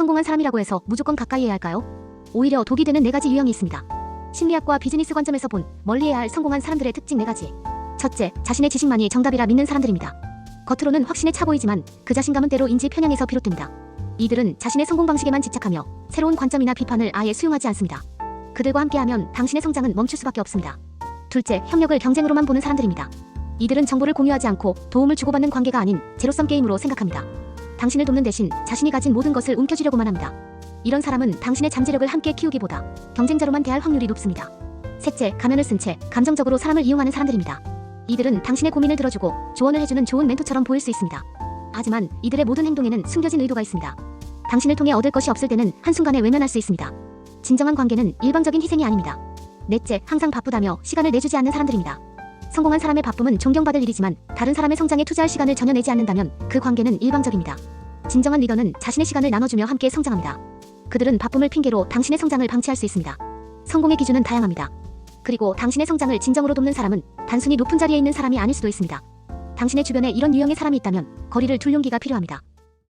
성공한 사람이라고 해서 무조건 가까이 해야 할까요? 오히려 독이 되는 네 가지 유형이 있습니다. 심리학과 비즈니스 관점에서 본 멀리 해야 할 성공한 사람들의 특징 네 가지. 첫째, 자신의 지식만이 정답이라 믿는 사람들입니다. 겉으로는 확신에 차 보이지만 그 자신감은 때로 인지 편향에서 비롯됩니다. 이들은 자신의 성공 방식에만 집착하며 새로운 관점이나 비판을 아예 수용하지 않습니다. 그들과 함께하면 당신의 성장은 멈출 수밖에 없습니다. 둘째, 협력을 경쟁으로만 보는 사람들입니다. 이들은 정보를 공유하지 않고 도움을 주고받는 관계가 아닌 제로섬 게임으로 생각합니다. 당신을 돕는 대신 자신이 가진 모든 것을 움켜쥐려고만 합니다. 이런 사람은 당신의 잠재력을 함께 키우기보다 경쟁자로만 대할 확률이 높습니다. 셋째, 가면을 쓴 채 감정적으로 사람을 이용하는 사람들입니다. 이들은 당신의 고민을 들어주고 조언을 해주는 좋은 멘토처럼 보일 수 있습니다. 하지만 이들의 모든 행동에는 숨겨진 의도가 있습니다. 당신을 통해 얻을 것이 없을 때는 한순간에 외면할 수 있습니다. 진정한 관계는 일방적인 희생이 아닙니다. 넷째, 항상 바쁘다며 시간을 내주지 않는 사람들입니다. 성공한 사람의 바쁨은 존경받을 일이지만 다른 사람의 성장에 투자할 시간을 전혀 내지 않는다면 그 관계는 일방적입니다. 진정한 리더는 자신의 시간을 나눠주며 함께 성장합니다. 그들은 바쁨을 핑계로 당신의 성장을 방치할 수 있습니다. 성공의 기준은 다양합니다. 그리고 당신의 성장을 진정으로 돕는 사람은 단순히 높은 자리에 있는 사람이 아닐 수도 있습니다. 당신의 주변에 이런 유형의 사람이 있다면 거리를 둘 용기가 필요합니다.